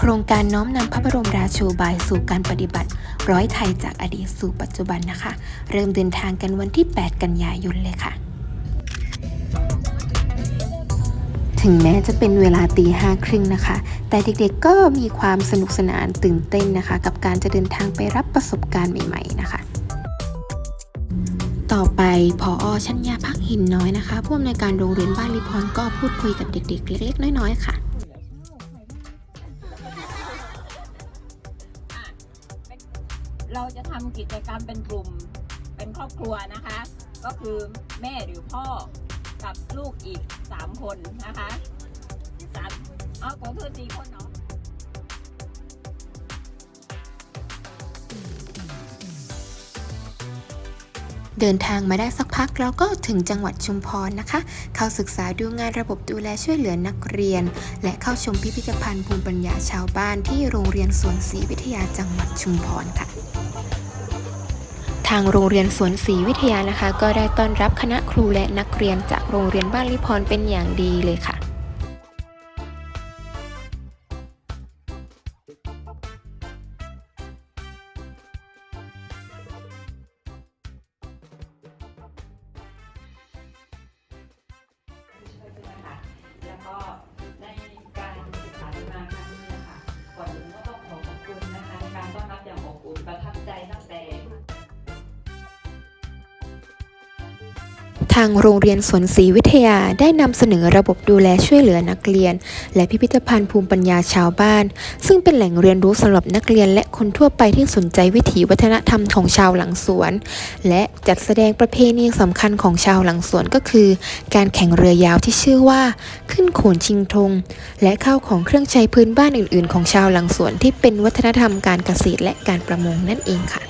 โครงการน้อมนำพระบรมราโชบายสู่การปฏิบัติ ร้อยไทยจากอดีตสู่ปัจจุบันนะคะ เริ่มเดินทางกันวันที่ 8 กันยายนเลยค่ะ ถึงแม้จะเป็นเวลาตีห้าครึ่งนะคะ แต่เด็กๆก็มีความสนุกสนานตื่นเต้นนะคะ กับการจะเดินทางไปรับประสบการณ์ใหม่ๆนะคะต่อไปพออชัญญาพักหินน้อยนะคะผู้อำนวยการโรงเรียนบ้านริพรก็พูดคุยกับเด็ก ๆ เล็ก ๆ น้อย ๆ ค่ะ กิจกรรมเป็นกลุ่ม เป็นครอบครัวนะคะ ก็คือแม่หรือพ่อกับลูกอีกสามคนนะคะสามเอาของเธอสี่คนเนาะเดินทางมาได้สักพักแล้วก็ถึงจังหวัดชุมพรนะคะ เข้าศึกษาดูงานระบบดูแลช่วยเหลือนักเรียน และเข้าชมพิพิธภัณฑ์ภูมิปัญญาชาวบ้านที่โรงเรียนสวนศรีวิทยาจังหวัดชุมพรค่ะ ทางโรงเรียนสวนศรีวิทยานะคะ ก็ได้ต้อนรับคณะครูและนักเรียนจากโรงเรียนบ้านลิพรเป็นอย่างดีเลยค่ะแล้วก็ในการศึกษาดูงาครั้งนี้นะคะก่อนอื่นก็ต้องขอขอบคุณนะคะในการต้อนรับอย่างอบอุ่นประทับใจตั้งแต่ ทางโรงเรียนสวนศรีวิทยาได้นำเสนอระบบดูแลช่วยเหลือนักเรียน และพิพิธภัณฑ์ภูมิปัญญาชาวบ้าน ซึ่งเป็นแหล่งเรียนรู้สำหรับนักเรียนและคนทั่วไปที่สนใจวิถีวัฒนธรรมของชาวหลังสวน และจัดแสดงประเพณีสำคัญของชาวหลังสวนก็คือ การแข่งเรือยาวที่ชื่อว่า ขึ้นโขนชิงธงและข้าวของเครื่องใช้พื้นบ้านอื่น ๆ ของชาวหลังสวนที่เป็นวัฒนธรรมการเกษตรและการประมงนั่นเองค่ะ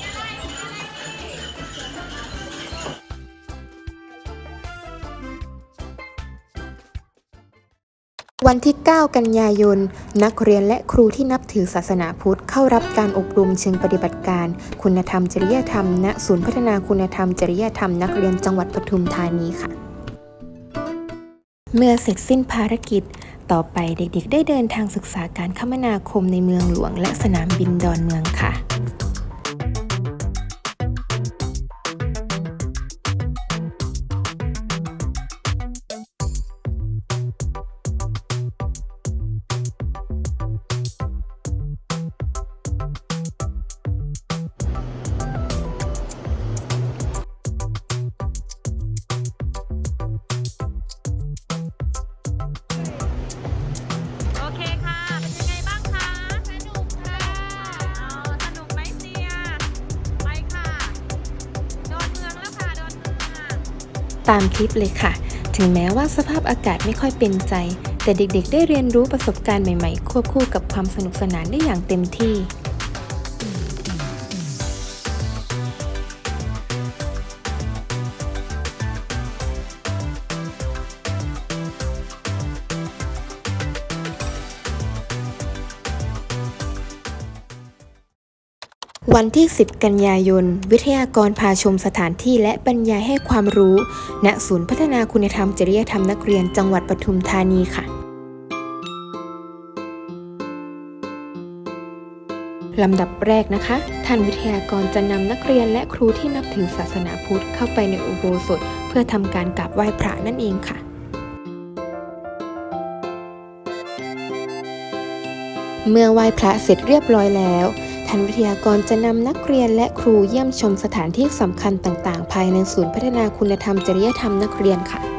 วันที่ 9 กันยายน นักเรียนและครูที่นับถือศาสนาพุทธเข้ารับการอบรมเชิงปฏิบัติการ คุณธรรมจริยธรรม ณ ศูนย์พัฒนาคุณธรรมจริยธรรม นักเรียนจังหวัดปทุมธานีค่ะ เมื่อเสร็จสิ้นภารกิจ ต่อไปเด็กๆ ได้เดินทางศึกษาการคมนาคมในเมืองหลวง และสนามบินดอนเมืองค่ะ ตามคลิปเลยค่ะ ถึงแม้ว่าสภาพอากาศไม่ค่อยเป็นใจ แต่เด็กๆ ได้เรียนรู้ประสบการณ์ใหม่ๆ ควบคู่กับความสนุกสนานได้อย่างเต็มที่ วันที่ 10 กันยายน วิทยากรพาชมสถานที่และบรรยายให้ความรู้ ณ ศูนย์พัฒนาคุณธรรมจริยธรรมนักเรียนจังหวัดปทุมธานีค่ะลำดับแรกนะคะ ท่านวิทยากรจะนำนักเรียนและครูที่นับถือศาสนาพุทธเข้าไปในอุโบสถ เพื่อทำการกราบไหว้พระนั่นเองค่ะ เมื่อไหว้พระเสร็จเรียบร้อยแล้ว ท่านวิทยากรจะนำนักเรียนและครูเยี่ยมชมสถานที่สำคัญต่าง ๆ ภายในศูนย์พัฒนาคุณธรรมจริยธรรมนักเรียนค่ะ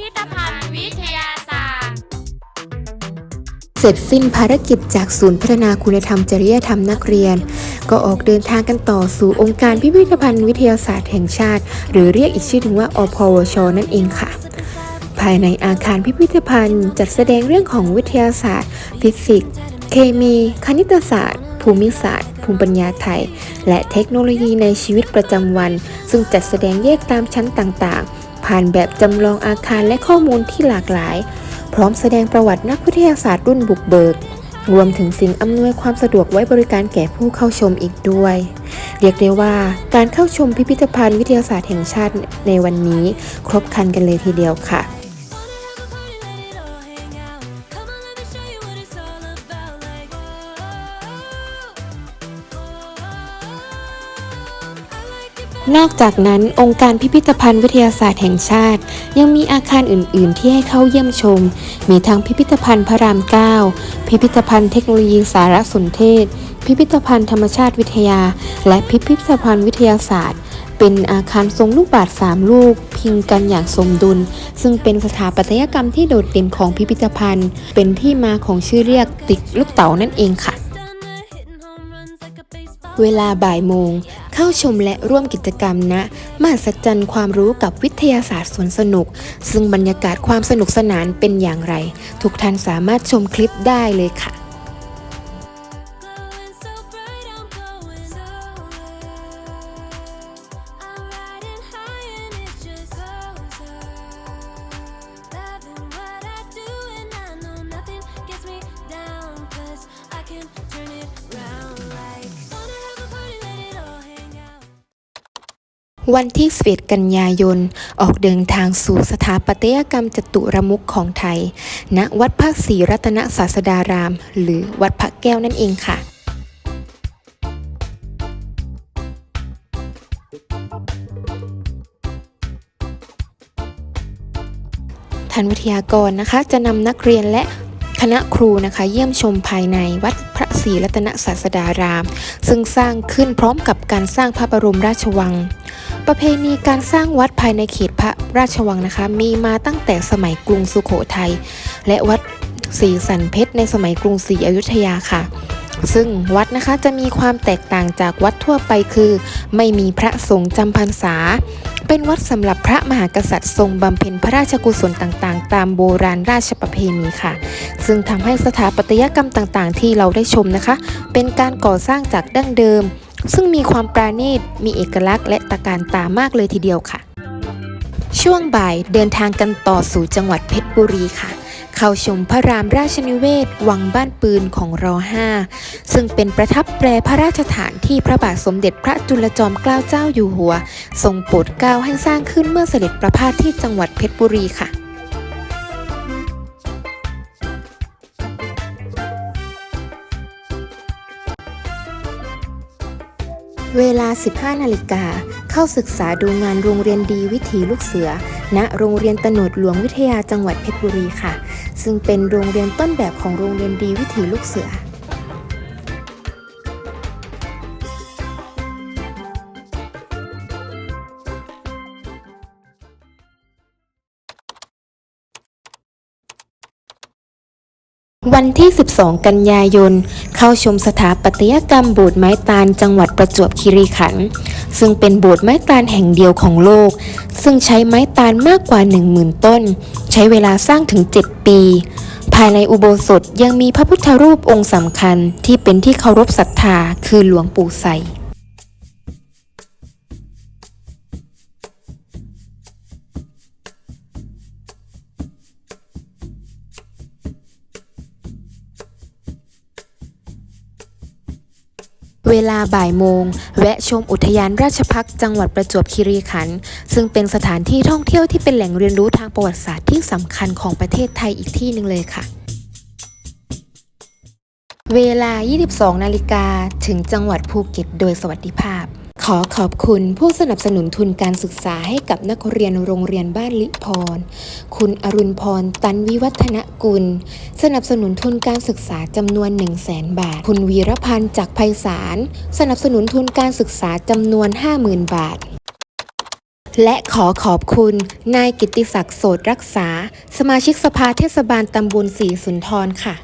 พิธภัณฑ์วิทยาศาสตร์ เสร็จสิ้นภารกิจจากศูนย์พัฒนาคุณธรรมจริยธรรมนักเรียน ก็ออกเดินทางกันต่อสู่องค์การพิพิธภัณฑ์วิทยาศาสตร์แห่งชาติ หรือเรียกอีกชื่อถึงว่าอพวช นั่นเองค่ะภายในอาคารพิพิธภัณฑ์ จัดแสดงเรื่องของวิทยาศาสตร์ ฟิสิกส์ เคมี คณิตศาสตร์ ภูมิศาสตร์ ภูมิปัญญาไทย และเทคโนโลยีในชีวิตประจำวัน ซึ่งจัดแสดงแยกตามชั้นต่างๆ ผ่านแบบจำลองอาคารและข้อมูลที่หลากหลาย พร้อมแสดงประวัตินักวิทยาศาสตร์รุ่นบุกเบิก รวมถึงสิ่งอำนวยความสะดวกไว้บริการแก่ผู้เข้าชมอีกด้วย เรียกได้ว่าการเข้าชมพิพิธภัณฑ์วิทยาศาสตร์แห่งชาติในวันนี้ ครบครันกันเลยทีเดียวค่ะ นอกจากนั้นองค์การพิพิธภัณฑ์วิทยาศาสตร์แห่งชาติ ยังมีอาคารอื่น ๆ ที่ให้เข้าเยี่ยมชม มีทั้งพิพิธภัณฑ์พระราม 9 พิพิธภัณฑ์เทคโนโลยีสารสนเทศ พิพิธภัณฑ์ธรรมชาติวิทยา และพิพิธภัณฑ์วิทยาศาสตร์ เป็นอาคารทรงลูกบาศก์สามลูก พิงกันอย่างสมดุล ซึ่งเป็นสถาปัตยกรรมที่โดดเด่นของพิพิธภัณฑ์ เป็นที่มาของชื่อเรียกติกลูกเต๋านั่นเองค่ะเวลาบ่ายโมง เข้าชมและร่วมกิจกรรมณมหัศจรรย์ความรู้กับวิทยาศาสตร์สวนสนุก ซึ่งบรรยากาศความสนุกสนานเป็นอย่างไร ทุกท่านสามารถชมคลิปได้เลยค่ะ วันที่11กันยายน ออกเดินทางสู่สถาปัตยกรรมจตุรมุขของไทย ณ วัดพระศรีรัตนศาสดาราม หรือวัดพระแก้วนั่นเองค่ะ ท่านวิทยากรนะคะ จะนำนักเรียนและคณะครูนะคะเยี่ยมชมภายในวัดพระศรีรัตนศาสดาราม ซึ่งสร้างขึ้นพร้อมกับการสร้างพระบรมราชวัง ประเพณีการสร้างวัดภายในเขตพระราชวังนะคะ มีมาตั้งแต่สมัยกรุงสุโขทัยและวัดศรีสันเพชรในสมัยกรุงศรีอยุธยาค่ะ ซึ่งวัดนะคะจะมีความแตกต่างจากวัดทั่วไปคือ ไม่มีพระสงฆ์จำพรรษา เป็นวัดสำหรับพระมหากษัตริย์ทรงบำเพ็ญพระราชกุศลต่างๆ ตามโบราณราชประเพณีค่ะ ซึ่งทำให้สถาปัตยกรรมต่างๆ ที่เราได้ชมนะคะ เป็นการก่อสร้างจากดั้งเดิม ซึ่งมีความปราณีต มีเอกลักษณ์และตะการตามากเลยทีเดียวค่ะ ช่วงบ่ายเดินทางกันต่อสู่จังหวัดเพชรบุรีค่ะ เข้าชมพระรามราชนิเวศ วังบ้านปืนของร5ซึ่งเป็นประทับแปรพระราชฐานที่พระบาทสมเด็จพระจุลจอมเกล้าเจ้าอยู่หัว ทรงโปรดเกล้าให้สร้างขึ้นเมื่อเสด็จประพาสที่จังหวัดเพชรบุรีค่ะ 15 นาฬิกา เข้าศึกษาดูงานโรงเรียนดีวิถีลูกเสือ ณ โรงเรียนตโนดหลวงวิทยาจังหวัดเพชรบุรีค่ะ ซึ่งเป็นโรงเรียนต้นแบบของโรงเรียนดีวิถีลูกเสือ วันที่ 12 กันยายน เข้าชมสถาปัตยกรรมโบสถ์ไม้ตาลจังหวัดประจวบคีรีขันธ์ ซึ่งเป็นโบสถ์ไม้ตาลแห่งเดียวของโลก ซึ่งใช้ไม้ตาลมากกว่า 10,000 ต้น ใช้เวลาสร้างถึง 7 ปี ภายในอุโบสถยังมีพระพุทธรูปองค์สำคัญที่เป็นที่เคารพศรัทธาคือหลวงปู่ใส เวลาบ่ายโมง แวะชมอุทยานราชพักจังหวัดประจวบคีรีขันธ์ซึ่งเป็นสถานที่ท่องเที่ยวที่เป็นแหล่งเรียนรู้ทางประวัติศาสตร์ที่สำคัญของประเทศไทยอีกที่หนึ่งเลยค่ะ เวลา 22 นาฬิกาถึงจังหวัดภูเก็ตโดยสวัสดิภาพ ขอขอบคุณผู้สนับสนุนทุนการศึกษาให้กับนักเรียนโรงเรียนบ้านลิพร คุณอรุณพร ตันวิวัฒนกุล สนับสนุนทุนการศึกษาจำนวน 1 0 0 0 0แบาท คุณวีรพันธ์จากไพศาล สนับสนุนทุนการศึกษาจำนวน 50,000 บาทและขอขอบคุณ นายกิตติศักดิ์โสดรักษา สมาชิกสภาเทศบาลตำบลศรีสุนทรค่ะ